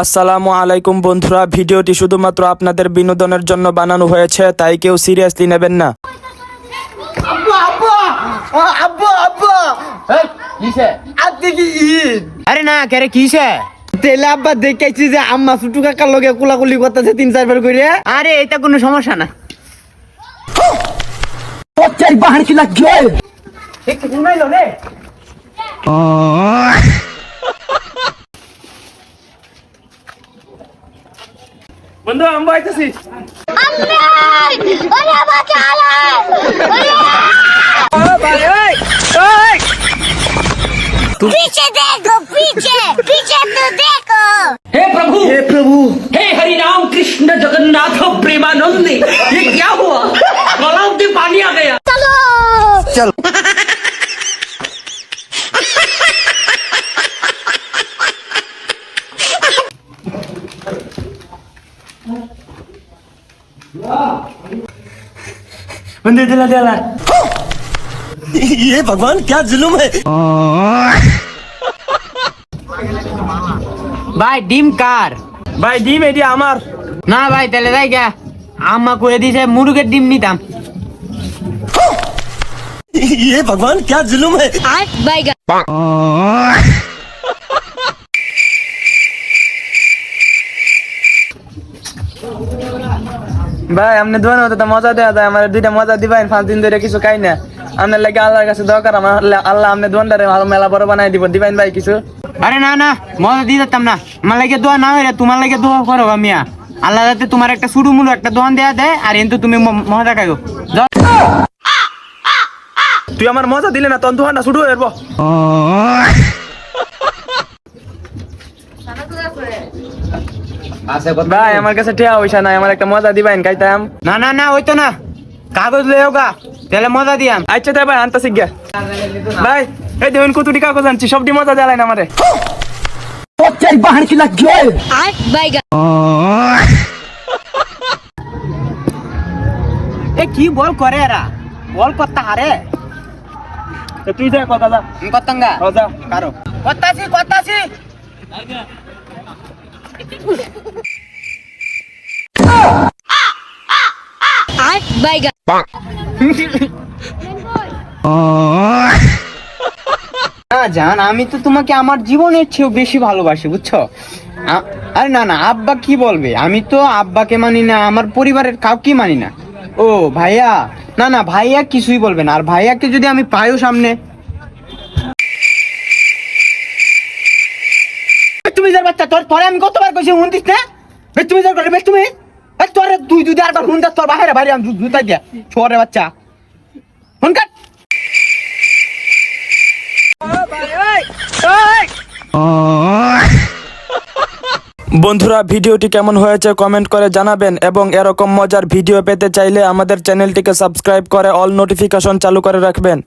আসসালামু আলাইকুম বন্ধুরা ভিডিওটি শুধুমাত্র আপনাদের বিনোদনের জন্য বানানো হয়েছে তাই কেউ সিরিয়াসলি নেবেন না। আরে না কেরে কিসে? তেলে আব্বা দেখেছি যে আম্মা ছুটু কাকার লগে কুলাকুলি করতেছে তিন চারবার করে আরে এটা কোনো সমস্যা না। বাহার কি লাগবে বন্ধু আমি আইতেছি ওরে আমাকে আলাই पीछे देखो पीछे पीछे तो देखो हे प्रभु हे प्रभु हे हरि राम कृष्ण जगन्नाथ प्रेमानंद ये क्या বন্ধু দিলা দিলা ভাই ডিম কার ভাই ডিম এটি আমার না ভাই তাহলে যাই গা আম্মা কয়ে দিছে মুরগের ডিম নিতাম आठ बाइगा ভাই আপনি দোয়ান হতে তো মজা দেওয়া যায় আমার দুইটা মজা দিবেন পাঁচ দিন ধরে কিছু খাই না। আপনার লাগে আল্লাহর কাছে দরকার আমার আল্লাহ- আপনি দোয়ানটারে ভালো মেলা বড় বানাই দিব। দিবেন ভাই কিছু? আরে না না মজা দিয়ে দিতাম না। আমার লাগে দোয়া না হইলে তোমার লাগে দোয়া করো মিয়া। আল্লাহ যাতে তোমার একটা শুরু মূল একটা দোয়ান দেয়া দেয় আর কিন্তু তুমি ম- মজা খাইও। তুই আমার মজা দিলে না তখন দোয়ানটা শুরু হয়ে ভাই আমার কাছে টিয়া পয়সা নাই আমার একটা মজা দিবেন খাইতাম। না না না ওই তো না। কাগজ লয়ে গা তাহলে মজা দিয়াম। আচ্ছা তাই ভাই আনতা শিখ ভাই এই দেখুন কতটি কাগজ আনছি সবটি মজা জ্বালাই না আমারে কি বল করে এরা? বল করতা হারে? তুই যা কথা যা। কারও। জান, আমি তো তোমাকে আমার জীবনের চেয়েও বেশি ভালোবাসি, বুঝছ? আরে না না, আব্বা কি বলবে? আমি তো আব্বাকে মানি না, আমার পরিবারের কাউকে মানি না। ও, ভাইয়া, না না, ভাইয়া কিছুই বলবে না। আর ভাইয়াকে যদি আমি পাইও সামনে তুমি বাচ্চা, তোর পরে আমি কতবার কইছি উনতিস না? বে তুমি যার করে তুমি? তোর দুই দুই আরবার হুন তোর বাইরে বাইরে আমি জুতা দিয়া ছোরে বাচ্চা। হুন কাট। বন্ধুরা, ভিডিওটি কেমন হয়েছে কমেন্ট করে জানাবেন এবং এরকম মজার ভিডিও পেতে চাইলে আমাদের চ্যানেলটিকে সাবস্ক্রাইব করে অল নোটিফিকেশন চালু করে রাখবেন।